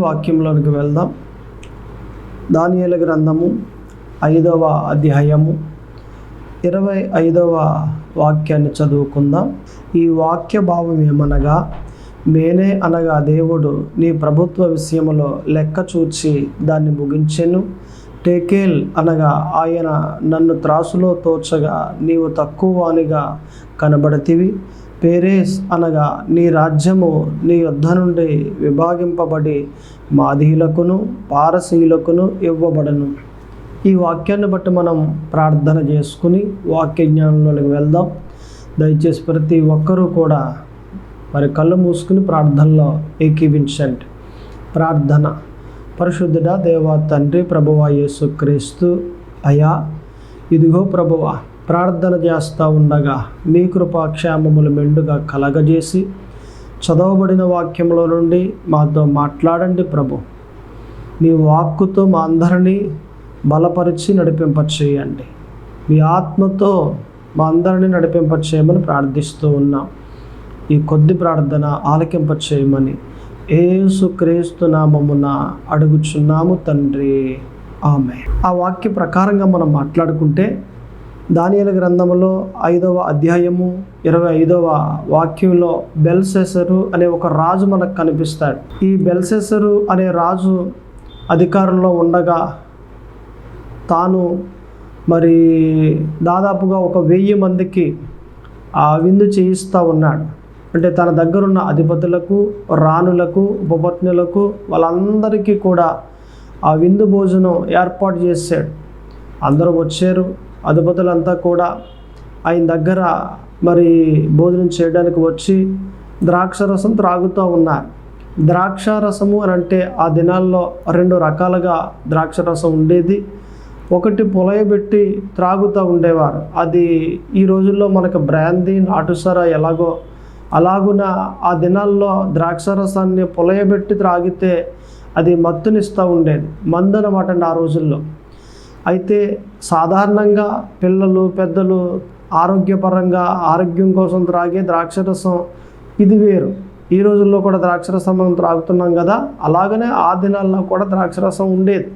వాక్యంలోనికి వెళ్దాం. దానియల గ్రంథము ఐదవ అధ్యాయము ఇరవై ఐదవ వాక్యాన్ని చదువుకుందాం. ఈ వాక్య భావం ఏమనగా మేనే అనగా దేవుడు నీ ప్రభుత్వ విషయంలో లెక్క చూచి దాన్ని ముగించెను. టేకేల్ అనగా ఆయన నన్ను త్రాసులో తోచగా నీవు తక్కువ వానిగా కనబడతివి. పేరేస్ అనగా నీ రాజ్యము నీ యుద్ధ నుండి విభాగింపబడి మాదీయులకును పారసీయులకును ఇవ్వబడను. ఈ వాక్యాన్ని బట్టి మనం ప్రార్థన చేసుకుని వాక్య జ్ఞానంలోకి వెళ్దాం. దయచేసి ప్రతి ఒక్కరూ కూడా మరి కళ్ళు మూసుకుని ప్రార్థనలో ఏకీవించండి ప్రార్థన. పరిశుద్ధుడా దేవా తండ్రి ప్రభువా యేసుక్రీస్తు అయా ఇదిగో ప్రభువా ప్రార్థన చేస్తూ ఉండగా మీ కృపాక్షేమములు మెండుగా కలగజేసి చదవబడిన వాక్యంలో నుండి మాతో మాట్లాడండి ప్రభు. మీ వాక్కుతో మా అందరినీ బలపరిచి నడిపింపచేయండి. మీ ఆత్మతో మా అందరినీ నడిపింపచేయమని ప్రార్థిస్తూ ఉన్నాం. ఈ కొద్ది ప్రార్థన ఆలకింపచేయమని ఏసు క్రీస్తు నామమున అడుగుచున్నాము తండ్రి. ఆమె ఆ వాక్య ప్రకారంగా మనం మాట్లాడుకుంటే దానియల గ్రంథములో ఐదవ అధ్యాయము ఇరవై ఐదవ వాక్యంలో బెల్సెసరు అనే ఒక రాజు మనకు కనిపిస్తాడు. ఈ బెల్సెసరు అనే రాజు అధికారంలో ఉండగా తాను మరి దాదాపుగా ఒక వెయ్యి మందికి ఆ విందు చేయిస్తూ ఉన్నాడు. అంటే తన దగ్గరున్న అధిపతులకు రాణులకు ఉపపత్నులకు వాళ్ళందరికీ కూడా ఆ విందు భోజనం ఏర్పాటు చేశాడు. అందరూ వచ్చారు. అధిపతులంతా కూడా ఆయన దగ్గర మరి భోజనం చేయడానికి వచ్చి ద్రాక్షరసం త్రాగుతూ ఉన్నారు. ద్రాక్షారసము అని అంటే ఆ దినాల్లో రెండు రకాలుగా ద్రాక్షరసం ఉండేది. ఒకటి పొలయబెట్టి త్రాగుతూ ఉండేవారు. అది ఈ రోజుల్లో మనకు బ్రాందీ నాటుసర ఎలాగో అలాగున ఆ దినాల్లో ద్రాక్షరసాన్ని పొలయబెట్టి త్రాగితే అది మత్తునిస్తూ ఉండేది. మందు అనమాట ఆ రోజుల్లో. అయితే సాధారణంగా పిల్లలు పెద్దలు ఆరోగ్యపరంగా ఆరోగ్యం కోసం త్రాగే ద్రాక్షరసం ఇది వేరు. ఈ రోజుల్లో కూడా ద్రాక్షరసం మనం త్రాగుతున్నాం కదా అలాగనే ఆ దినాల్లో కూడా ద్రాక్షరసం ఉండేది.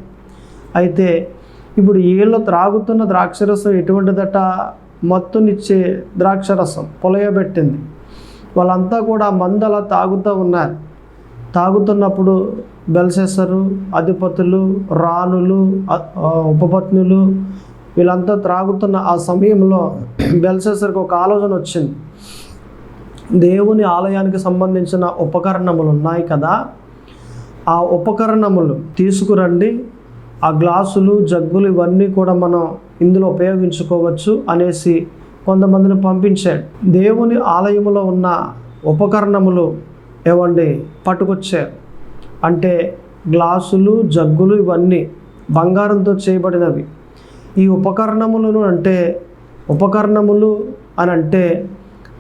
అయితే ఇప్పుడు ఏళ్ళు త్రాగుతున్న ద్రాక్షరసం ఎటువంటిదట? మత్తునిచ్చే ద్రాక్షరసం పొలయబెట్టింది వాళ్ళంతా కూడా మందలా తాగుతూ ఉన్నారు. తాగుతున్నప్పుడు బెల్సెసరు అధిపతులు రాణులు ఉపపత్నులు వీళ్ళంతా త్రాగుతున్న ఆ సమయంలో బెల్సెసర్కి ఒక ఆలోచన వచ్చింది. దేవుని ఆలయానికి సంబంధించిన ఉపకరణములు ఉన్నాయి కదా? ఆ ఉపకరణములు తీసుకురండి. ఆ గ్లాసులు జగ్గులు ఇవన్నీ కూడా మనం ఇందులో ఉపయోగించుకోవచ్చు అనేసి కొంతమందిని పంపించాడు. దేవుని ఆలయములో ఉన్న ఉపకరణములు ఏవండి? పట్టుకొచ్చారు. అంటే గ్లాసులు జగ్గులు ఇవన్నీ బంగారంతో చేయబడినవి. ఈ ఉపకరణములను అంటే ఉపకరణములు అని అంటే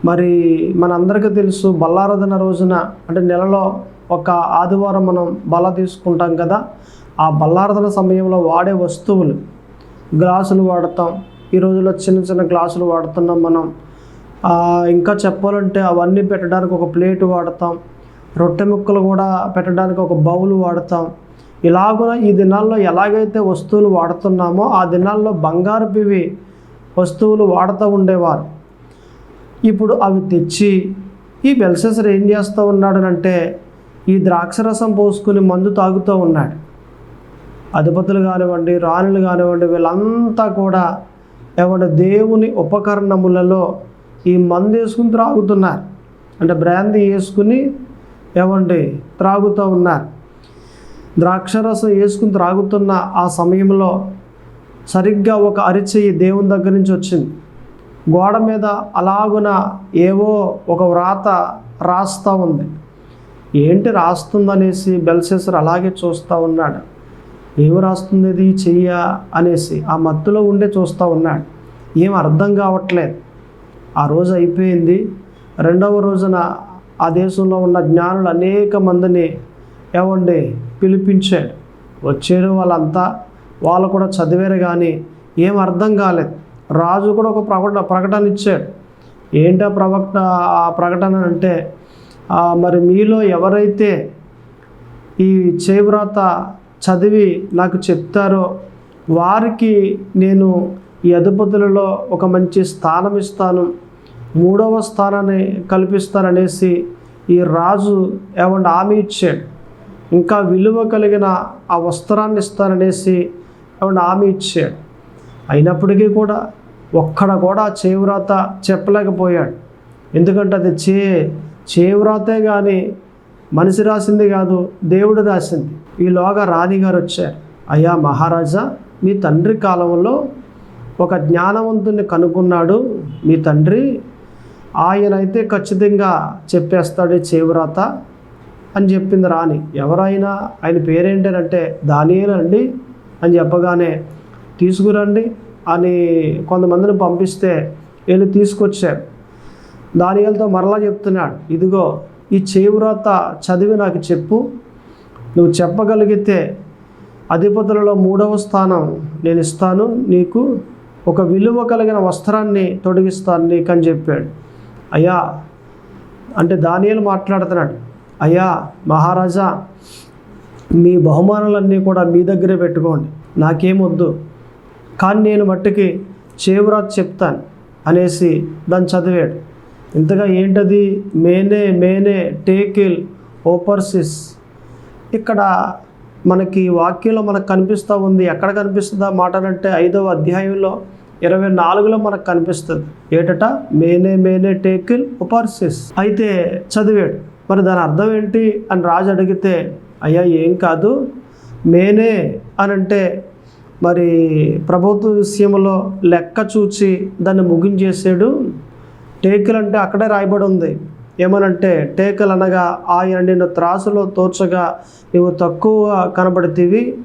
మరి మనందరికీ తెలుసు బల్లారాధన రోజున అంటే నెలలో ఒక ఆదివారం మనం బల్ల తీసుకుంటాం కదా ఆ బల్లారాధన సమయంలో వాడే వస్తువులు. గ్లాసులు వాడతాం. ఈ రోజుల్లో చిన్న చిన్న గ్లాసులు వాడుతున్నాం మనం. ఇంకా చెప్పాలంటే అవన్నీ పెట్టడానికి ఒక ప్లేట్ వాడతాం. రొట్టె ముక్కలు కూడా పెట్టడానికి ఒక బౌలు వాడతాం. ఇలాగున ఈ దినాల్లో ఎలాగైతే వస్తువులు వాడుతున్నామో ఆ దినాల్లో బంగారుపివి వస్తువులు వాడుతూ ఉండేవారు. ఇప్పుడు అవి తెచ్చి ఈ బెల్సెసర్ ఏం చేస్తూ ఉన్నాడనంటే ఈ ద్రాక్షరసం పోసుకుని మందు తాగుతూ ఉన్నాడు. అధిపతులు కానివ్వండి రాణులు కానివ్వండి వీళ్ళంతా కూడా ఏమంటే దేవుని ఉపకరణములలో ఈ మందు వేసుకుని త్రాగుతున్నారు. అంటే బ్రాంది వేసుకుని ఏమండి? త్రాగుతూ ఉన్నారు. ద్రాక్షరసం వేసుకుని త్రాగుతున్న ఆ సమయంలో సరిగ్గా ఒక అరిచెయ్యి దేవుని దగ్గర నుంచి వచ్చింది. గోడ మీద అలాగున ఏవో ఒక వ్రాత రాస్తూ ఉంది. ఏంటి రాస్తుందనేసి బెల్సేసర్ అలాగే చూస్తూ ఉన్నాడు. ఏమి రాస్తుంది ఇది చెయ్య అనేసి ఆ మత్తులో ఉండే చూస్తూ ఉన్నాడు. ఏం అర్థం కావట్లేదు. ఆ రోజు అయిపోయింది. రెండవ రోజున ఆ దేశంలో ఉన్న జ్ఞానులు అనేక మందిని ఏమండి పిలిపించాడు. వచ్చారు వాళ్ళంతా వాళ్ళు కూడా చదివారు కానీ ఏం అర్థం కాలేదు. రాజు కూడా ఒక ప్రకటన ప్రకటన ఇచ్చాడు. ఏంటో ప్రవక్త ఆ ప్రకటన అంటే మరి మీలో ఎవరైతే ఈ చేవ్రాత చదివి నాకు చెప్తారో వారికి నేను ఈ అధిపతులలో ఒక మంచి స్థానం ఇస్తాను. మూడవ స్థానాన్ని కల్పిస్తాననేసి ఈ రాజు ఏమన్నా హామీ ఇచ్చాడు. ఇంకా విలువ కలిగిన ఆ వస్త్రాన్ని ఇస్తాననేసి ఏమన్నా హామీ ఇచ్చాడు. అయినప్పటికీ కూడా ఒక్కడ కూడా చేవ్రాత చెప్పలేకపోయాడు. ఎందుకంటే అది చే చేవ్రాతే కానీ మనిషి రాసింది కాదు దేవుడు రాసింది. ఈలోగా రాణిగారు వచ్చారు. అయ్యా మహారాజా మీ తండ్రి కాలంలో ఒక జ్ఞానవంతుని కనుక్కున్నాడు. మీ తండ్రి ఆయన అయితే ఖచ్చితంగా చెప్పేస్తాడు ఈ చేవ్రాత అని చెప్పింది రాణి. ఎవరైనా ఆయన పేరేంటనంటే దానియేనండి అని చెప్పగానే తీసుకురండి అని కొంతమందిని పంపిస్తే వీళ్ళు తీసుకొచ్చారు దానియాలతో మరలా చెప్తున్నాడు. ఇదిగో ఈ చేవ్రాత చదివి నాకు చెప్పు. నువ్వు చెప్పగలిగితే అధిపతులలో మూడవ స్థానం నేను ఇస్తాను. నీకు ఒక విలువ కలిగిన వస్త్రాన్ని తొడిగిస్తాను నీకు అని చెప్పాడు. అయ్యా అంటే దానియలు మాట్లాడుతున్నాడు. అయ్యా మహారాజా మీ బహుమానాలన్నీ కూడా మీ దగ్గరే పెట్టుకోండి. నాకేమొద్దు కానీ నేను మట్టుకి చేవరాత్ చెప్తాను అనేసి దాన్ని చదివాడు. ఇంతగా ఏంటది? మేనే మేనే టేకిల్ ఓపర్సిస్ ఇక్కడ మనకి వాక్యంలో మనకు కనిపిస్తూ ఉంది. ఎక్కడ కనిపిస్తుందా మాట అంటే ఐదవ అధ్యాయంలో. ఇరవై నాలుగులో మనకు కనిపిస్తుంది. ఏటట? మేనే మేనే టేకిల్ ఉపార్సిస్. అయితే చదివాడు. మరి దాని అర్థం ఏంటి? అని రాజు అడిగితే అయ్యా ఏం కాదు. మేనే అని అంటే మరి ప్రభుత్వ విషయంలో లెక్క చూచి దాన్ని ముగించేసాడు. టేకులు అంటే అక్కడే రాయబడి ఉంది. ఏమనంటే టేకలు అనగా ఆయన నిన్ను త్రాసులో తోచగా నువ్వు తక్కువ కనబడితివి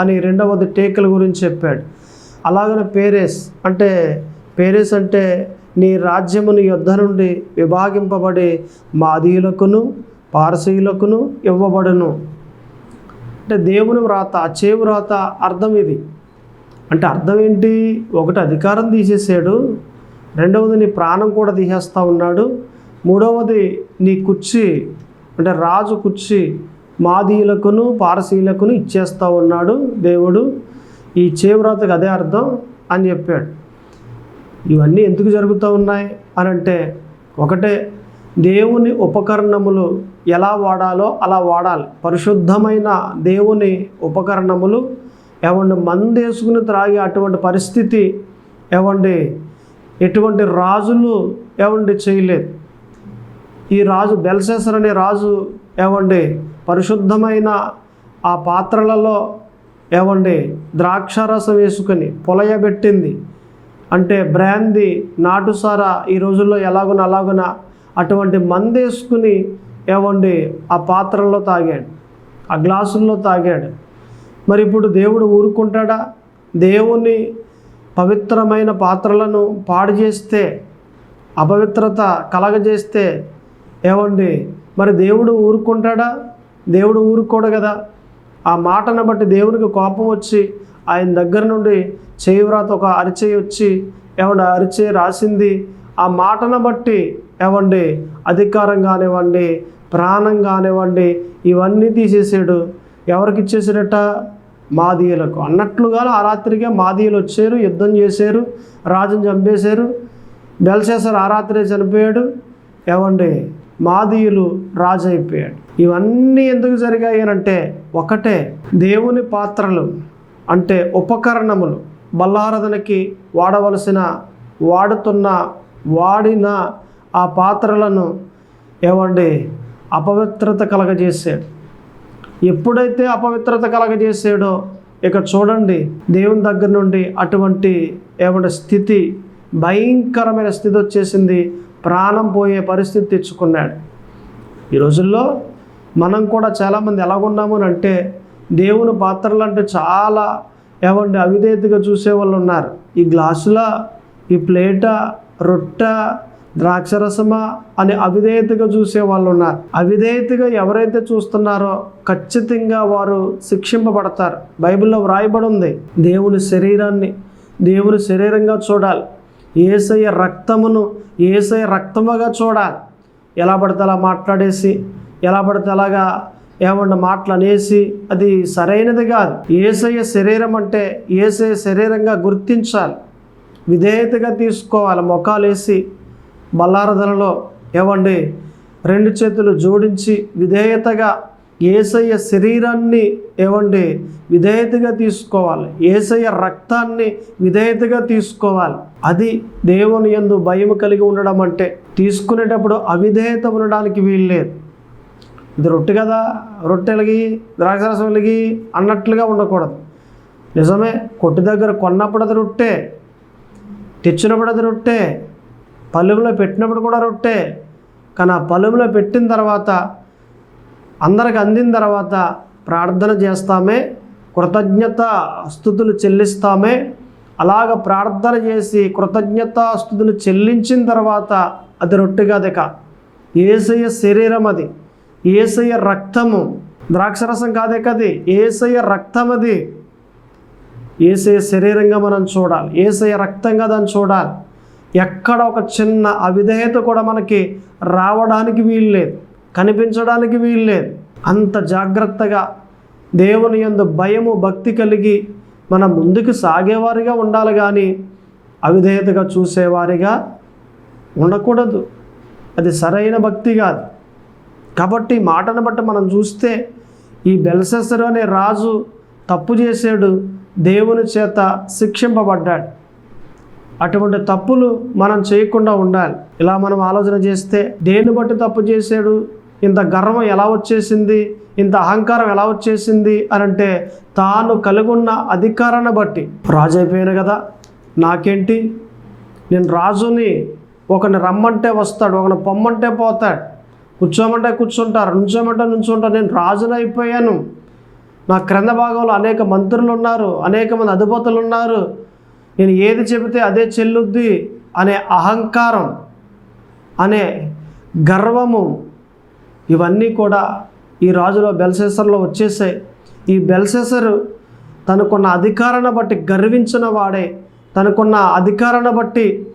అని రెండవది టేకల గురించి చెప్పాడు. అలాగనే పేరేస్ అంటే పేరేస్ అంటే నీ రాజ్యముని యుద్ధ నుండి విభాగింపబడి మాదీయులకును పారసీయులకును ఇవ్వబడును. అంటే దేవుని వ్రాత చేవు వ్రాత అర్థం ఇది. అంటే అర్థం ఏంటి? ఒకటి అధికారం తీసేసాడు రెండవది నీ ప్రాణం కూడా తీసేస్తూ ఉన్నాడు మూడవది నీ కుర్చీ అంటే రాజు కుర్చీ మాదీయులకును పారసీయులకును ఇచ్చేస్తూ ఉన్నాడు దేవుడు. ఈ చేవ్రాతకు అదే అర్థం అని చెప్పాడు. ఇవన్నీ ఎందుకు జరుగుతూ ఉన్నాయి? అని అంటే ఒకటే దేవుని ఉపకరణములు ఎలా వాడాలో అలా వాడాలి. పరిశుద్ధమైన దేవుని ఉపకరణములు ఏమండి మందేసుకుని త్రాగి అటువంటి పరిస్థితి ఏమండి ఎటువంటి రాజులు ఏమండి చేయలేదు. ఈ రాజు బెల్సేసర్ అనే రాజు ఏమండి పరిశుద్ధమైన ఆ పాత్రలలో ఏమండి ద్రాక్షారసం వేసుకొని పొలయబెట్టింది అంటే బ్రాంది నాటుసారా ఈ రోజుల్లో ఎలాగున అలాగున అటువంటి మందేసుకుని ఏమండి ఆ పాత్రల్లో తాగాడు. ఆ గ్లాసుల్లో తాగాడు. మరి ఇప్పుడు దేవుడు ఊరుకుంటాడా? దేవుని పవిత్రమైన పాత్రలను పాడు చేస్తే అపవిత్రత కలగజేస్తే ఏమండి మరి దేవుడు ఊరుకుంటాడా? దేవుడు ఊరుకోడు కదా. ఆ మాటను బట్టి దేవునికి కోపం వచ్చి ఆయన దగ్గర నుండి చేయువ్రాత ఒక అరిచేయి వచ్చి ఏమండి అరిచేయి రాసింది? ఆ మాటను బట్టి ఏమండి అధికారం కానివ్వండి ప్రాణం కానివ్వండి ఇవన్నీ తీసేసాడు. ఎవరికి ఇచ్చేసాడట? మాదీయులకు. అన్నట్లుగా ఆ రాత్రికే మాదీయులు వచ్చారు యుద్ధం చేశారు రాజుని చంపేశారు. బెల్సేసర్ ఆ రాత్రే చనిపోయాడు. ఏమండి మాదీయులు రాజు అయిపోయాడు ఇవన్నీ ఎందుకు జరిగాయి అంటే ఒకటే దేవుని పాత్రలు అంటే ఉపకరణములు. బల్లారాధనకి వాడవలసిన వాడుతున్న వాడిన ఆ పాత్రలను ఏమండి? అపవిత్రత కలగజేసాడు ఎప్పుడైతే అపవిత్రత కలగజేసాడో ఇక చూడండి దేవుని దగ్గర నుండి అటువంటి ఏమంటే స్థితి భయంకరమైన స్థితి వచ్చేసింది. ప్రాణం పోయే పరిస్థితి తెచ్చుకున్నాడు. ఈ రోజుల్లో మనం కూడా చాలామంది ఎలాగున్నామని అని అంటే దేవుని పాత్రలు అంటే చాలా ఏమంటే అవిధేతగా చూసే వాళ్ళు ఉన్నారు. ఈ గ్లాసుల ఈ ప్లేట రొట్ట ద్రాక్షరసమా అని అవిధేయతగా చూసే వాళ్ళు ఉన్నారు. అవిధేయతగా ఎవరైతే చూస్తున్నారో ఖచ్చితంగా వారు శిక్షింపబడతారు. బైబిల్లో వ్రాయబడి ఉంది దేవుని శరీరాన్ని దేవుని శరీరంగా చూడాలి. ఏసయ్య రక్తమును ఏసయ్య రక్తముగా చూడాలి ఎలా పడితే అలా మాట్లాడేసి ఎలా పడితే అలాగా ఏమన్నా మాటలు అనేసి అది సరైనది కాదు. ఏసయ్య శరీరం అంటే ఏసయ్య శరీరంగా గుర్తించాలి. విధేయతగా తీసుకోవాలి. మొఖాలు వేసి బల్లారధనలో ఏమండి రెండు చేతులు జోడించి విధేయతగా ఏసయ్య శరీరాన్ని ఏమండి విధేయతగా తీసుకోవాలి. ఏసయ్య రక్తాన్ని విధేయతగా తీసుకోవాలి. అది దేవుని ఎందు భయం కలిగి ఉండడం అంటే తీసుకునేటప్పుడు అవిధేయత ఉండడానికి వీల్లేదు ఇది రొట్టె కదా రొట్టె వెలిగి ద్రాక్షరసం వెలిగి అన్నట్లుగా ఉండకూడదు. నిజమే కొట్టు దగ్గర కొన్నప్పుడు అది రొట్టె తెచ్చినప్పుడు అది రొట్టె పలుగులో పెట్టినప్పుడు కూడా రొట్టె. కానీ ఆ పలుగులో పెట్టిన తర్వాత అందరికి అందిన తర్వాత ప్రార్థన చేస్తామే కృతజ్ఞత స్థుతులు చెల్లిస్తామే. అలాగ ప్రార్థన చేసి కృతజ్ఞత స్థుతులు చెల్లించిన తర్వాత అది రొట్టె కాదక ఏసయ్య శరీరం అది. ఏసయ్య రక్తము. ద్రాక్షరసం కాదే కది ఏసయ్య రక్తం అది. ఏసయ్య శరీరంగా మనం చూడాలి. ఏసయ్య రక్తంగా దాన్ని చూడాలి. ఎక్కడ ఒక చిన్న అవిధేయత కూడా మనకి రావడానికి వీలు లేదు. కనిపించడానికి వీల్లేదు అంత జాగ్రత్తగా దేవుని యందు భయము భక్తి కలిగి మనం ముందుకు సాగేవారిగా ఉండాలి కానీ అవిధేయతగా చూసేవారిగా ఉండకూడదు. అది సరైన భక్తి కాదు. కాబట్టి మాటను బట్టి మనం చూస్తే ఈ బెల్సెసరు అనే రాజు తప్పు చేశాడు దేవుని చేత శిక్షింపబడ్డాడు. అటువంటి తప్పులు మనం చేయకుండా ఉండాలి. ఇలా మనం ఆలోచన చేస్తే దేన్ని బట్టి తప్పు చేశాడు? ఇంత గర్వం ఎలా వచ్చేసింది? ఇంత అహంకారం ఎలా వచ్చేసింది? అని అంటే తాను కలిగున్న అధికారాన్ని బట్టి. రాజు అయిపోయాను కదా. నాకేంటి? నేను రాజుని ఒకని రమ్మంటే వస్తాడు ఒకని పొమ్మంటే పోతాడు. కూర్చోమంటే కూర్చుంటారు నుంచోమంటే నుంచుంటారు. నేను రాజుని అయిపోయాను. నా క్రింద భాగంలో అనేక మంత్రులు ఉన్నారు అనేక మంది అధిపతులు ఉన్నారు. నేను ఏది చెబితే అదే చెల్లుద్ది అనే అహంకారం అనే గర్వము ఇవన్నీ కూడా ఈ రాజులో బెల్సెసర్లో వచ్చేసాయి ఈ బెల్సెసరు తనకున్న అధికారాన్ని బట్టి గర్వించిన వాడే. తనకున్న అధికారాన్ని బట్టి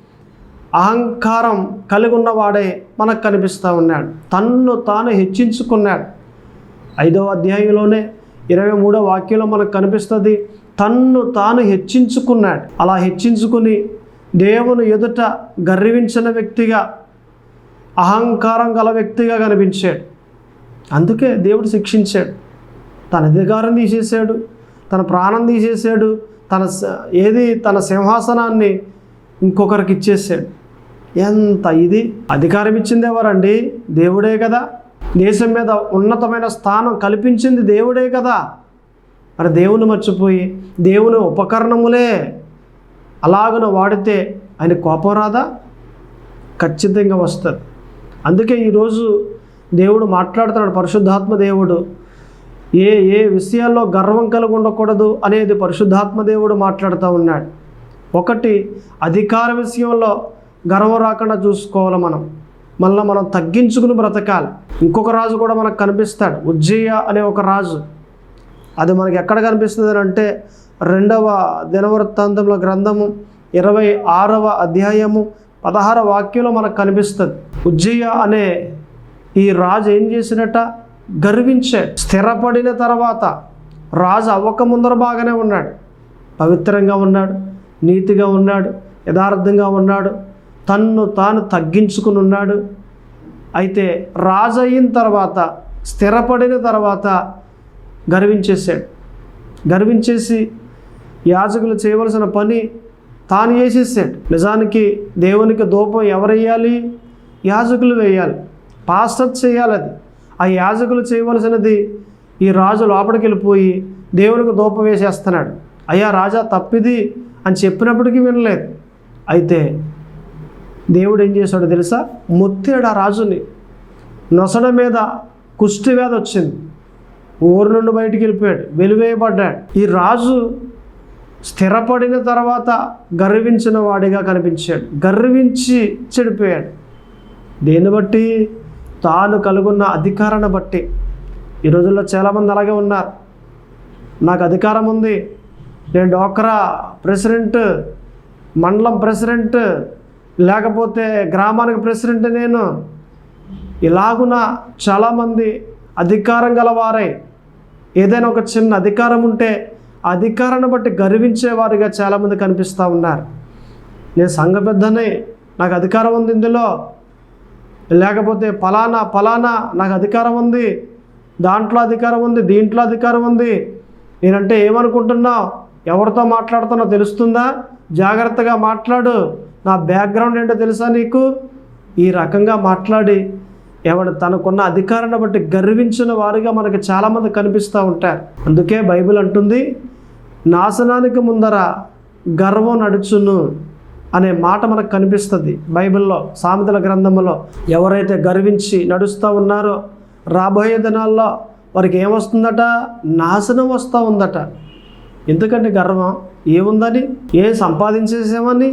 అహంకారం కలిగి ఉన్నవాడే మనకు కనిపిస్తూ ఉన్నాడు. తన్ను తాను హెచ్చించుకున్నాడు. ఐదవ అధ్యాయంలోనే ఇరవై మూడో వాక్యంలో మనకు కనిపిస్తుంది తన్ను తాను హెచ్చించుకున్నాడు. అలా హెచ్చించుకుని దేవుని ఎదుట గర్వించిన వ్యక్తిగా అహంకారం గల వ్యక్తిగా కనిపించాడు. అందుకే దేవుడు శిక్షించాడు. తన అధికారం తీసేసాడు తన ప్రాణం తీసేసాడు తన స- ఏది తన సింహాసనాన్ని ఇంకొకరికి ఇచ్చేసాడు ఎంత ఇది? అధికారం ఇచ్చింది ఎవరండి? దేవుడే కదా. దేశం మీద ఉన్నతమైన స్థానం కల్పించింది దేవుడే కదా. మరి దేవుని మర్చిపోయి దేవుని ఉపకరణములే అలాగను వాడితే ఆయన కోపం రాదా? ఖచ్చితంగా వస్తుంది. అందుకే ఈరోజు దేవుడు మాట్లాడుతున్నాడు పరిశుద్ధాత్మ దేవుడు. ఏ ఏ విషయాల్లో గర్వం కలిగి ఉండకూడదు అనేది పరిశుద్ధాత్మ దేవుడు మాట్లాడుతూ ఉన్నాడు. ఒకటి అధికార విషయంలో గర్వం రాకుండా చూసుకోవాలి మనం. మళ్ళీ మనం తగ్గించుకుని బ్రతకాలి. ఇంకొక రాజు కూడా మనకు కనిపిస్తాడు ఉజ్జయ అనే ఒక రాజు. అది మనకి ఎక్కడ కనిపిస్తుంది అని అంటే రెండవ దినవృత్తాంతంలో గ్రంథము ఇరవై ఆరవ అధ్యాయము పదహార వాక్యంలో మనకు కనిపిస్తుంది. ఉజ్జయ అనే ఈ రాజు ఏం చేసినట్ట గర్వించాడు స్థిరపడిన తర్వాత రాజు అవ్వక ముందర బాగానే ఉన్నాడు. పవిత్రంగా ఉన్నాడు నీతిగా ఉన్నాడు యథార్థంగా ఉన్నాడు తన్ను తాను తగ్గించుకుని ఉన్నాడు. అయితే రాజు అయిన తర్వాత స్థిరపడిన తర్వాత గర్వించేశాడు. గర్వించేసి యాజకులు చేయవలసిన పని తాను చేసేసాడు. నిజానికి దేవునికి ధూపం ఎవరెయ్యాలి యాజకులు వేయాలి. పాస్టర్ చేయాలి అది. ఆ యాజకులు చేయవలసినది ఈ రాజు లోపలికి వెళ్ళిపోయి దేవునికి ధూపం వేసేస్తున్నాడు. అయ్యా రాజా తప్పిది అని చెప్పినప్పటికీ వినలేదు. అయితే దేవుడు ఏం చేశాడో తెలుసా? ముత్తాడు ఆ రాజుని నొసడ మీద కుష్టి వ్యాధి వచ్చింది. ఊరు నుండి బయటికి వెళ్ళిపోయాడు. వెలివేయబడ్డాడు. ఈ రాజు స్థిరపడిన తర్వాత గర్వించిన వాడిగా కనిపించాడు. గర్వించి చెడిపోయాడు. దేన్ని బట్టి? తాను కలుగున్న అధికారాన్ని బట్టి. ఈ రోజుల్లో చాలామంది అలాగే ఉన్నారు. నాకు అధికారం ఉంది. నేను డోక్రా ప్రెసిడెంట్ మండలం ప్రెసిడెంట్ లేకపోతే గ్రామానికి ప్రెసిడెంట్ నేను. ఇలాగున చాలామంది అధికారం గలవారై. ఏదైనా ఒక చిన్న అధికారం ఉంటే అధికారాన్ని బట్టి గర్వించేవారిగా చాలామంది కనిపిస్తూ ఉన్నారు. నేను సంఘ పెద్దనే నాకు అధికారం ఉంది ఇందులో. లేకపోతే ఫలానా ఫలానా నాకు అధికారం ఉంది. దాంట్లో అధికారం ఉంది దీంట్లో అధికారం ఉంది. నేనంటే ఏమనుకుంటున్నావు ఎవరితో మాట్లాడుతున్నా తెలుస్తుందా? జాగ్రత్తగా మాట్లాడు. నా బ్యాక్గ్రౌండ్ ఏంటో తెలుసా నీకు? ఈ రకంగా మాట్లాడి ఎవడు తనకున్న అధికారాన్ని బట్టి గర్వించిన వారిగా మనకు చాలామంది కనిపిస్తూ ఉంటారు. అందుకే బైబిల్ అంటుంది నాశనానికి ముందర గర్వం నడుచును అనే మాట మనకు కనిపిస్తుంది బైబిల్లో సామెతల గ్రంథంలో ఎవరైతే గర్వించి నడుస్తూ ఉన్నారో రాబోయే దినాల్లో వారికి ఏమొస్తుందట నాశనం వస్తూ ఉందట. ఎందుకంటే గర్వం ఏముందని? ఏం సంపాదించేసామని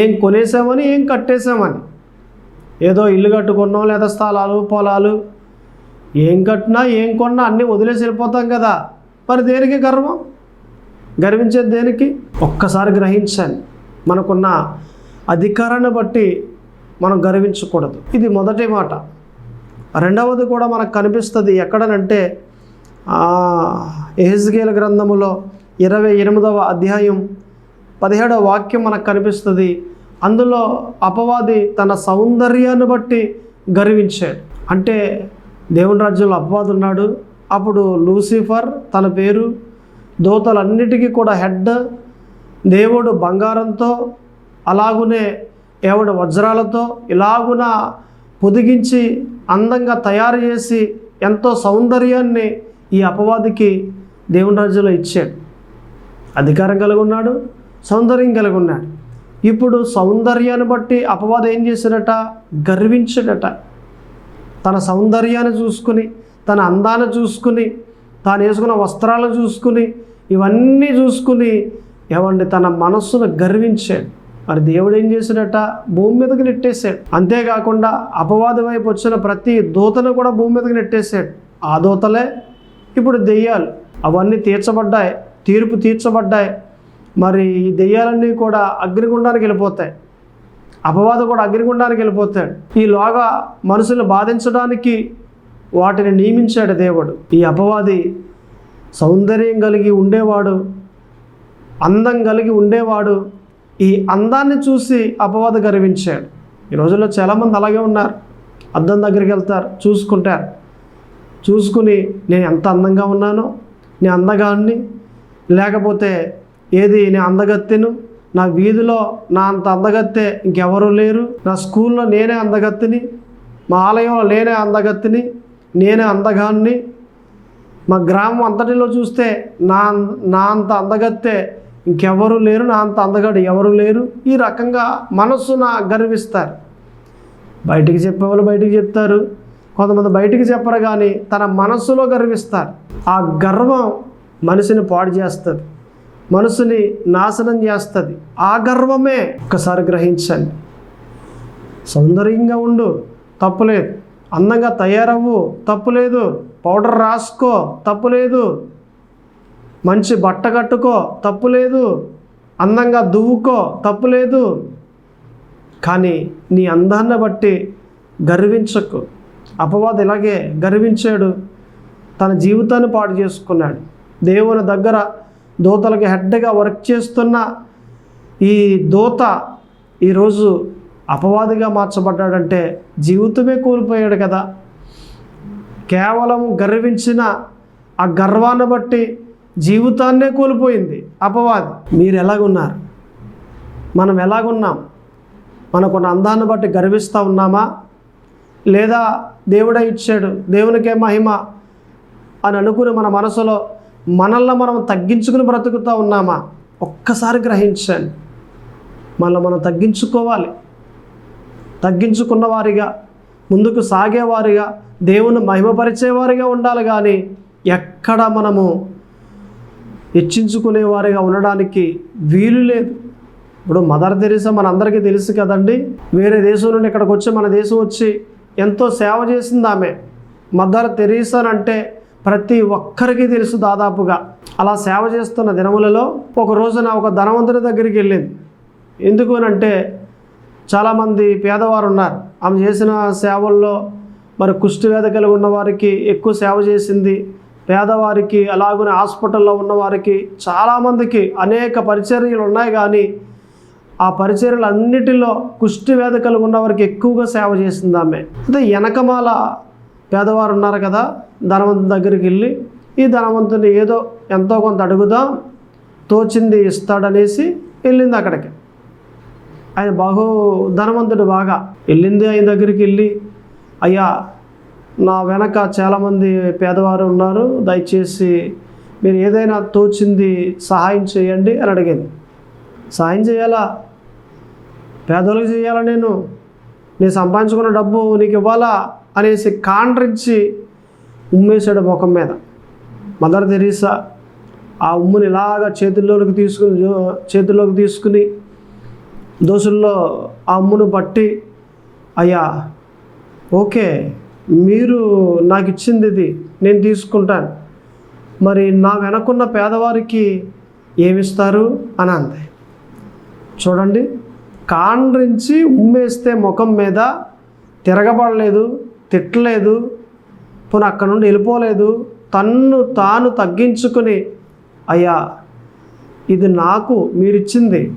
ఏం కొనేసామని ఏం కట్టేసామని ఏదో ఇల్లు కట్టుకున్నాం లేదా స్థలాలు పొలాలు ఏం కట్టినా ఏం కొన్నా అన్నీ వదిలేసి వెళ్ళిపోతాం కదా. మరి దేనికి గర్వం? గర్వించేది దేనికి? ఒక్కసారి గ్రహించాలి మనకున్న అధికారాన్ని బట్టి మనం గర్వించకూడదు. ఇది మొదటి మాట. రెండవది కూడా మనకు కనిపిస్తుంది ఎక్కడనంటే ఎహెజ్గేల గ్రంథములో ఇరవై ఎనిమిదవ అధ్యాయం పదిహేడవ వాక్యం మనకు కనిపిస్తుంది. అందులో అపవాది తన సౌందర్యాన్ని బట్టి గర్వించాడు. అంటే దేవుని రాజ్యంలో అపవాది ఉన్నాడు అప్పుడు లూసిఫర్ తన పేరు దూతలన్నిటికీ కూడా హెడ్. దేవుడు బంగారంతో అలాగునే ఎవడు వజ్రాలతో ఇలాగున పొదిగించి అందంగా తయారు చేసి ఎంతో సౌందర్యాన్ని ఈ అపవాదికి దేవుని రాజ్యంలో ఇచ్చాడు. అధికారం కలిగి ఉన్నాడు సౌందర్యం కలిగి ఉన్నాడు ఇప్పుడు సౌందర్యాన్ని బట్టి అపవాదం ఏం చేశాడట? గర్వించాడట. తన సౌందర్యాన్ని చూసుకుని తన అందాన్ని చూసుకుని తాను వేసుకున్న వస్త్రాలను చూసుకుని ఇవన్నీ చూసుకుని ఏమండి తన మనస్సును గర్వించాడు. మరి దేవుడు ఏం చేశాడట? భూమి మీదకి నెట్టేశాడు. అంతేకాకుండా అపవాద వైపు వచ్చిన ప్రతి దూతను కూడా భూమి మీదకి నెట్టేశాడు. ఆ దూతలే ఇప్పుడు దెయ్యాలు. అవన్నీ తీర్చబడ్డాయి తీర్పు తీర్చబడ్డాయి. మరి ఈ దెయ్యాలన్నీ కూడా అగ్నిగుండానికి వెళ్ళిపోతాయి. అపవాదం కూడా అగ్నిగుండానికి వెళ్ళిపోతాడు. ఈలోగా మనుషులను బాధించడానికి వాటిని నియమించాడు దేవుడు. ఈ అపవాది సౌందర్యం కలిగి ఉండేవాడు అందం కలిగి ఉండేవాడు ఈ అందాన్ని చూసి అపవాద గర్వించాడు. ఈ రోజుల్లో చాలామంది అలాగే ఉన్నారు. అద్దం దగ్గరికి వెళ్తారు చూసుకుంటారు. చూసుకుని నేను ఎంత అందంగా ఉన్నానో నేను అందగాన్ని లేకపోతే ఏది నేను అందగత్తెను నా వీధిలో నా అంత అందగత్తె ఇంకెవరూ లేరు. నా స్కూల్లో నేనే అందగత్తిని మా ఆలయంలో నేనే అందగత్తిని నేనే అందగాన్ని మా గ్రామం అంతటిలో చూస్తే నా నా అంత అందగత్తే ఇంకెవరు లేరు నా అంత అందగాడు ఎవరు లేరు. ఈ రకంగా మనస్సున గర్విస్తారు. బయటికి చెప్పేవాళ్ళు బయటికి చెప్తారు. కొంతమంది బయటికి చెప్పరు కానీ తన మనస్సులో గర్విస్తారు. ఆ గర్వం మనిషిని పాడు చేస్తుంది. మనసుని నాశనం చేస్తుంది. ఆ గర్వమే ఒకసారి గ్రహించండి. సౌందర్యంగా ఉండు తప్పులేదు. అందంగా తయారవ్వు తప్పులేదు. పౌడర్ రాసుకో తప్పులేదు మంచి బట్ట కట్టుకో తప్పులేదు అందంగా దువ్వుకో తప్పులేదు కానీ నీ అందాన్ని బట్టి గర్వించకు. అపవాది ఇలాగే గర్వించాడు. తన జీవితాన్ని పాడు చేసుకున్నాడు. దేవుని దగ్గర దూతలకి హెడ్గా వర్క్ చేస్తున్న ఈ దూత ఈరోజు అపవాదిగా మార్చబడ్డాడంటే జీవితమే కోల్పోయాడు కదా. కేవలం గర్వించిన ఆ గర్వాన్ని బట్టి జీవితాన్నే కోల్పోయింది అపవాది. మీరు ఎలాగున్నారు? మనం ఎలాగున్నాం? మనకున్న అందాన్ని బట్టి గర్విస్తూ ఉన్నామా? లేదా దేవుడే ఇచ్చాడు దేవునికే మహిమ అని అనుకుని మన మనసులో మనల్ని మనం తగ్గించుకుని బ్రతుకుతూ ఉన్నామా? ఒక్కసారి గ్రహించండి. మళ్ళీ మనం తగ్గించుకోవాలి. తగ్గించుకున్న వారిగా ముందుకు సాగేవారిగా దేవుని మహిమపరిచేవారిగా ఉండాలి కానీ ఎక్కడ మనము హెచ్చించుకునేవారిగా ఉండడానికి వీలు లేదు. ఇప్పుడు మదర్ తెరీసా మనందరికీ తెలుసు కదండి వేరే దేశం నుండి ఇక్కడికి వచ్చి మన దేశం వచ్చి ఎంతో సేవ చేసింది ఆమె. మదర్ తెరీసా అంటే ప్రతి ఒక్కరికి తెలుసు దాదాపుగా. అలా సేవ చేస్తున్న దినములలో ఒక రోజున ఒక ధనవంతుడి దగ్గరికి వెళ్ళింది. ఎందుకు అని అంటే చాలామంది పేదవారు ఉన్నారు ఆమె చేసిన సేవల్లో మరి కుష్టి వ్యాధి కలిగి ఉన్న వారికి ఎక్కువ సేవ చేసింది. పేదవారికి అలాగనే హాస్పిటల్లో ఉన్నవారికి చాలామందికి అనేక పరిచర్యలు ఉన్నాయి కానీ ఆ పరిచర్యలు అన్నిటిలో కుష్టి వ్యాధి కలిగి ఉన్నవారికి ఎక్కువగా సేవ చేసింది ఆమె. అంటే వెనకమాల పేదవారు ఉన్నారు కదా ధనవంతుని దగ్గరికి వెళ్ళి ఈ ధనవంతుని ఏదో ఎంతో కొంత అడుగుదాం తోచింది ఇస్తాడనేసి వెళ్ళింది అక్కడికి. ఆయన బహు ధనవంతుడు బాగా. వెళ్ళింది ఆయన దగ్గరికి వెళ్ళి అయ్యా నా వెనక చాలామంది పేదవారు ఉన్నారు దయచేసి మీరు ఏదైనా తోచింది సహాయం చేయండి అని అడిగింది. సహాయం చేయాలా? పేదోళ్ళకి చేయాలా నేను? నేను సంపాదించుకున్న డబ్బు నీకు ఇవ్వాలా? అనేసి కాండ్రించి ఉమ్మేశాడు ముఖం మీద. మదర్ తెరీసా ఆ ఉమ్ముని ఇలాగా చేతుల్లోకి తీసుకుని చేతుల్లోకి తీసుకుని దోసుల్లో ఆ అమ్మును బట్టి అయ్యా ఓకే మీరు నాకు ఇచ్చింది ఇది నేను తీసుకుంటాను. మరి నా వెనకున్న పేదవారికి ఏమిస్తారు? అని అంది. చూడండి కాండ్రించి ఉమ్మేస్తే ముఖం మీద తిరగబడలేదు తిట్టలేదు పోనీ అక్కడ నుండి వెళ్ళిపోలేదు తన్ను తాను తగ్గించుకుని అయ్యా ఇది నాకు మీరిచ్చింది.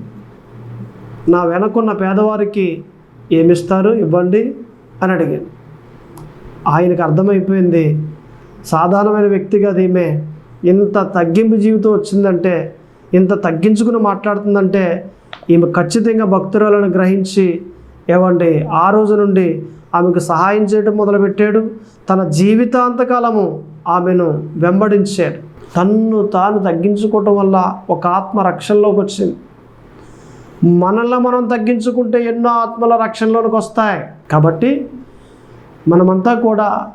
నా వెనకున్న పేదవారికి ఏమిస్తారు? ఇవ్వండి అని అడిగాను. ఆయనకు అర్థమైపోయింది సాధారణమైన వ్యక్తిగా ఈమె ఇంత తగ్గింపు జీవితం వచ్చిందంటే ఇంత తగ్గించుకుని మాట్లాడుతుందంటే ఈమె ఖచ్చితంగా భక్తురాలను గ్రహించి ఏమండి ఆ రోజు నుండి ఆమెకు సహాయం చేయడం మొదలుపెట్టాడు. తన జీవితాంతకాలము ఆమెను వెంబడించాడు. తన్ను తాను తగ్గించుకోవటం వల్ల ఒక ఆత్మ రక్షణలోకి వచ్చింది. మనల్ని మనం తగ్గించుకుంటే ఎన్నో ఆత్మల రక్షణలోనికి వస్తాయి. కాబట్టి మనమంతా కూడా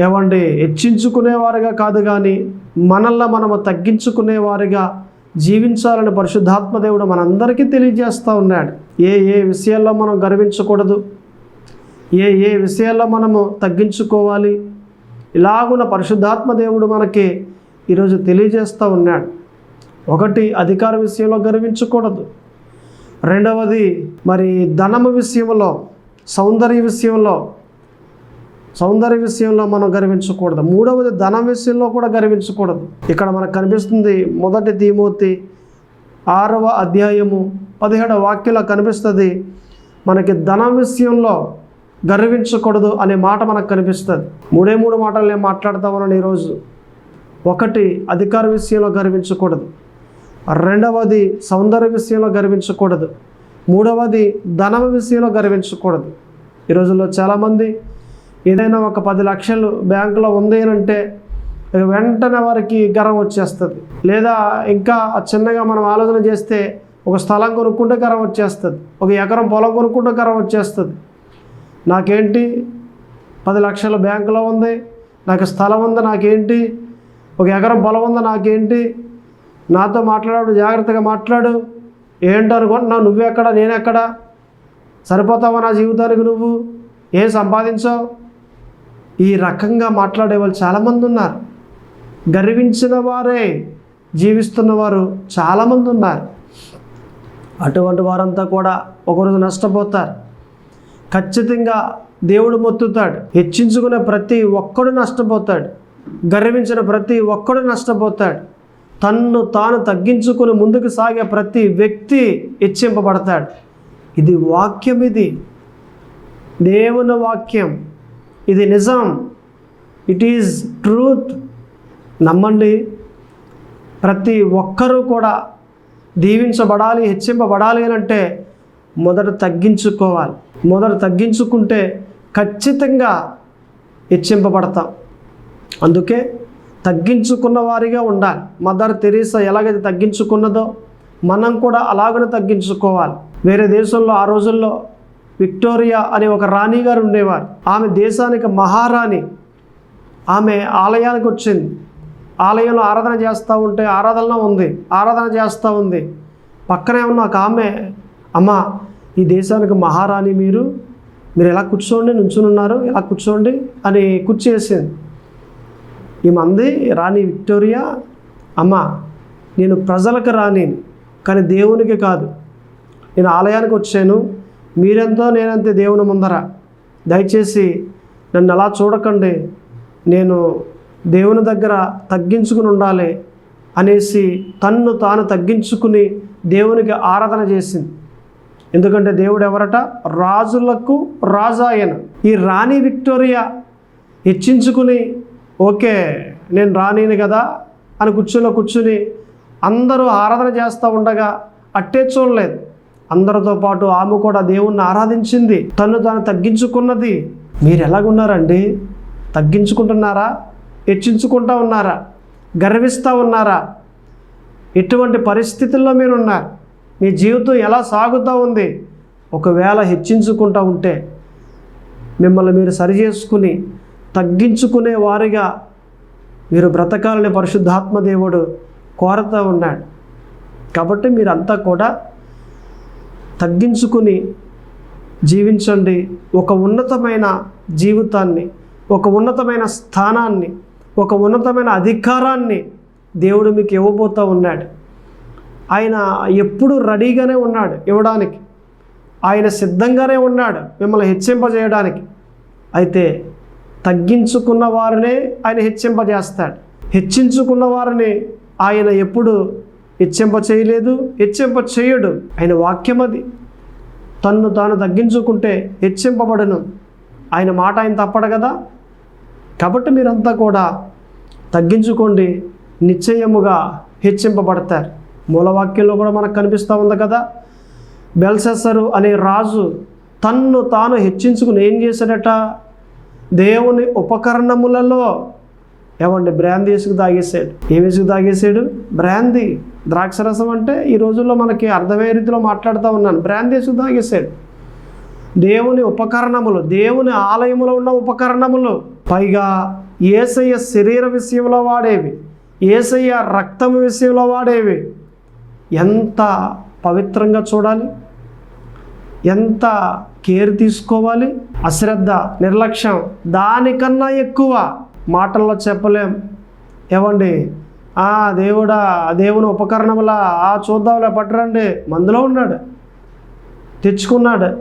ఏమండి హెచ్చించుకునేవారుగా కాదు కానీ మనల్ని మనము తగ్గించుకునేవారుగా జీవించాలని పరిశుద్ధాత్మ దేవుడు మనందరికీ తెలియజేస్తూ ఉన్నాడు. ఏ ఏ విషయాల్లో మనం గర్వించకూడదు ఏ ఏ విషయాల్లో మనము తగ్గించుకోవాలి ఇలాగున్న పరిశుద్ధాత్మ దేవుడు మనకి ఈరోజు తెలియజేస్తూ ఉన్నాడు. ఒకటి అధికార విషయంలో గర్వించకూడదు. రెండవది మరి ధనము విషయంలో సౌందర్య విషయంలో సౌందర్య విషయంలో మనం గర్వించకూడదు. మూడవది ధనం విషయంలో కూడా గర్వించకూడదు. ఇక్కడ మనకు కనిపిస్తుంది మొదటి తీమూర్తి ఆరవ అధ్యాయము పదిహేడవ వాక్యంలో కనిపిస్తుంది. మనకి ధనం విషయంలో గర్వించకూడదు అనే మాట మనకు కనిపిస్తుంది. మూడే మూడు మాటలు నేను మాట్లాడతామని ఈరోజు. ఒకటి అధికార విషయంలో గర్వించకూడదు. రెండవది సౌందర్య విషయంలో గర్వించకూడదు. మూడవది ధనం విషయంలో గర్వించకూడదు. ఈ రోజుల్లో చాలామంది ఏదైనా ఒక పది లక్షలు బ్యాంకులో ఉంది అని అంటే వెంటనే వారికి గర్వం వచ్చేస్తుంది. లేదా ఇంకా చిన్నగా మనం ఆలోచన చేస్తే ఒక స్థలం కొనుక్కుంటే గర్వం వచ్చేస్తుంది. ఒక ఎకరం పొలం కొనుక్కుంటే గర్వం వచ్చేస్తుంది. నాకేంటి? పది లక్షల బ్యాంకులో ఉంది నాకు స్థలం ఉంది నాకేంటి? ఒక ఎకరం పొలం ఉంది నాకేంటి? నాతో మాట్లాడు జాగ్రత్తగా మాట్లాడు. ఏంటో అనుకుంటున్నావు నువ్వెక్కడ? నేనెక్కడ? సరిపోతావా నా జీవితానికి నువ్వు? ఏం సంపాదించావు? ఈ రకంగా మాట్లాడే వాళ్ళు చాలామంది ఉన్నారు. గర్వించిన వారే జీవిస్తున్నవారు చాలామంది ఉన్నారు. అటువంటి వారంతా కూడా ఒకరోజు నష్టపోతారు. ఖచ్చితంగా దేవుడు మొత్తుతాడు. హెచ్చించుకునే ప్రతి ఒక్కడు నష్టపోతాడు. గర్వించిన ప్రతి ఒక్కడు నష్టపోతాడు. తన్ను తాను తగ్గించుకుని ముందుకు సాగే ప్రతి వ్యక్తి హెచ్చింపబడతాడు. ఇది వాక్యం ఇది. దేవుని వాక్యం. ఇది నిజం. ఇట్ ఈజ్ ట్రూత్ నమ్మండి. ప్రతి ఒక్కరూ కూడా దీవించబడాలి హెచ్చింపబడాలి అని అంటే మొదట తగ్గించుకోవాలి. మొదట తగ్గించుకుంటే ఖచ్చితంగా హెచ్చింపబడతాం. అందుకే తగ్గించుకున్న వారిగా ఉండాలి. మదర్ తెరీసా ఎలాగైతే తగ్గించుకున్నదో మనం కూడా అలాగనే తగ్గించుకోవాలి. వేరే దేశంలో ఆ రోజుల్లో విక్టోరియా అనే ఒక రాణి గారు ఉండేవారు. ఆమె దేశానికి మహారాణి. ఆమె ఆలయానికి వచ్చింది. ఆలయంలో ఆరాధన చేస్తూ ఉంటే ఆరాధనలో ఉంది ఆరాధన చేస్తూ ఉంది. పక్కనే ఉన్న ఒక ఆమె అమ్మ ఈ దేశానికి మహారాణి మీరు మీరు ఎలా కూర్చోండి నుంచునున్నారు ఎలా కూర్చోండి అని కూర్చేసింది ఈ మంది రాణి విక్టోరియా అమ్మ నేను ప్రజలకు రాని కానీ దేవునికి కాదు. నేను ఆలయానికి వచ్చాను. మీరెంతో నేనంతే దేవుని ముందర. దయచేసి నన్ను అలా చూడకండి. నేను దేవుని దగ్గర తగ్గించుకుని ఉండాలి అనేసి తన్ను తాను తగ్గించుకుని దేవునికి ఆరాధన చేసింది. ఎందుకంటే దేవుడు ఎవరట రాజులకు రాజు ఆయన ఈ రాణి విక్టోరియా హెచ్చించుకుని ఓకే నేను రాణిని కదా అని కూర్చుని కూర్చుని అందరూ ఆరాధన చేస్తూ ఉండగా అట్టే చూడలేదు. అందరితో పాటు ఆమె కూడా దేవుణ్ణి ఆరాధించింది. తను తాను తగ్గించుకున్నది. మీరు ఎలాగున్నారండి? తగ్గించుకుంటున్నారా? హెచ్చించుకుంటా ఉన్నారా? గర్విస్తూ ఉన్నారా? ఎటువంటి పరిస్థితుల్లో మీరు ఉన్నారు మీ జీవితం ఎలా సాగుతూ ఉంది? ఒకవేళ హెచ్చించుకుంటూ ఉంటే మిమ్మల్ని మీరు సరిచేసుకుని తగ్గించుకునే వారిగా మీరు బ్రతకాలని పరిశుద్ధాత్మ దేవుడు కోరుతూ ఉన్నాడు. కాబట్టి మీరంతా కూడా తగ్గించుకుని జీవించండి. ఒక ఉన్నతమైన జీవితాన్ని ఒక ఉన్నతమైన స్థానాన్ని ఒక ఉన్నతమైన అధికారాన్ని దేవుడు మీకు ఇవ్వబోతూ ఉన్నాడు. ఆయన ఎప్పుడు రెడీగానే ఉన్నాడు ఇవ్వడానికి. ఆయన సిద్ధంగానే ఉన్నాడు మిమ్మల్ని హెచ్చింపజేయడానికి. అయితే తగ్గించుకున్న వారినే ఆయన హెచ్చింపజేస్తాడు. హెచ్చించుకున్న వారిని ఆయన ఎప్పుడు హెచ్చింప చేయలేదు హెచ్చింప చేయడు. ఆయన వాక్యం అది. తన్ను తాను తగ్గించుకుంటే హెచ్చింపబడను. ఆయన మాట ఆయన తప్పడు కదా. కాబట్టి మీరంతా కూడా తగ్గించుకోండి నిశ్చయముగా హెచ్చింపబడతారు. మూలవాక్యంలో కూడా మనకు కనిపిస్తూ ఉంది కదా బెల్సెసరు అనే రాజు తన్ను తాను హెచ్చించుకుని ఏం చేశాడట? దేవుని ఉపకరణములలో ఏమండి బ్రాందీ ఇసుకు తాగేసాడు ఏం ఇసుకు తాగేసాడు బ్రాందీ ద్రాక్షరసం అంటే ఈ రోజుల్లో మనకి అర్థమయ్యే రీతిలో మాట్లాడుతూ ఉన్నాను. బ్రాందీ ఇసుకు తాగేసాడు దేవుని ఉపకరణములు దేవుని ఆలయములో ఉన్న ఉపకరణములు. పైగా ఏసయ్య శరీర విషయంలో వాడేవి. ఏసయ్య రక్తం విషయంలో వాడేవి. ఎంత పవిత్రంగా చూడాలి? ఎంత కేర్ తీసుకోవాలి. అశ్రద్ధ నిర్లక్ష్యం దానికన్నా ఎక్కువ మాటల్లో చెప్పలేం. ఏమండి ఆ దేవుడా ఆ దేవుని ఉపకరణములా ఆ చూద్దాంలే పట్టరండి. మందులో ఉన్నాడు. తెచ్చుకున్నాడు.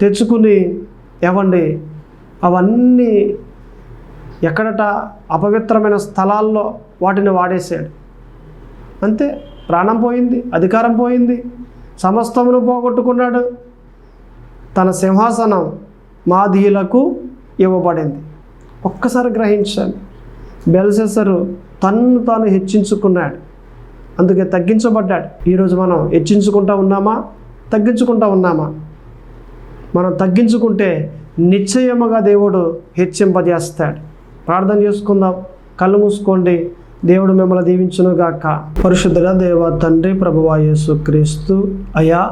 తెచ్చుకుని ఏమండి అవన్నీ ఎక్కడట? అపవిత్రమైన స్థలాల్లో వాటిని వాడేశాడు. అంతే. ప్రాణం పోయింది అధికారం పోయింది. సమస్తమును పోగొట్టుకున్నాడు. తన సింహాసనం మాదీయులకు ఇవ్వబడింది. ఒక్కసారి గ్రహించాలి బెల్సెసరు తన్ను తాను హెచ్చించుకున్నాడు. అందుకే తగ్గించబడ్డాడు. ఈరోజు మనం హెచ్చించుకుంటా ఉన్నామా? తగ్గించుకుంటా ఉన్నామా? మనం తగ్గించుకుంటే నిశ్చయముగా దేవుడు హెచ్చింపజేస్తాడు. ప్రార్థన చేసుకుందాం. కళ్ళు మూసుకోండి. దేవుడు మిమ్మల్ని దీవించునుగాక. పరిశుద్ధుడ దేవ తండ్రి ప్రభువా యేసు క్రీస్తు అయా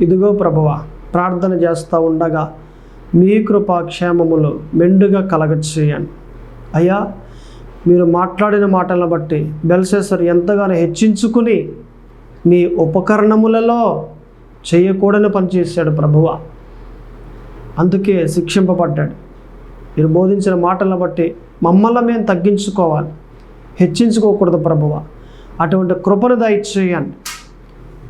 ఇదిగో ప్రభువా. ప్రార్థన చేస్తూ ఉండగా మీ కృపాక్షేమములు మెండుగా కలగచేయండి. అయ్యా మీరు మాట్లాడిన మాటలను బట్టి బెల్సేసర్ ఎంతగానో హెచ్చించుకుని మీ ఉపకరణములలో చేయకూడని పనిచేశాడు ప్రభువ. అందుకే శిక్షింపబడ్డాడు. మీరు బోధించిన మాటలను బట్టి మమ్మల్ని మేము తగ్గించుకోవాలి. హెచ్చించుకోకూడదు ప్రభువ. అటువంటి కృపను దయచేయండి.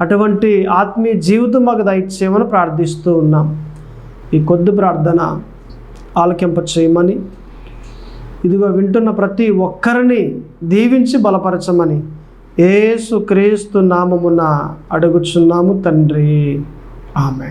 అటువంటి ఆత్మీయ జీవితం మాకు దయచేయమని ప్రార్థిస్తూ ఉన్నాం. ఈ కొద్ది ప్రార్థన ఆలకింప చేయమని ఇదిగో వింటున్న ప్రతి ఒక్కరిని దీవించి బలపరచమని ఏసు క్రీస్తు నామమున అడుగుచున్నాము తండ్రి. ఆమె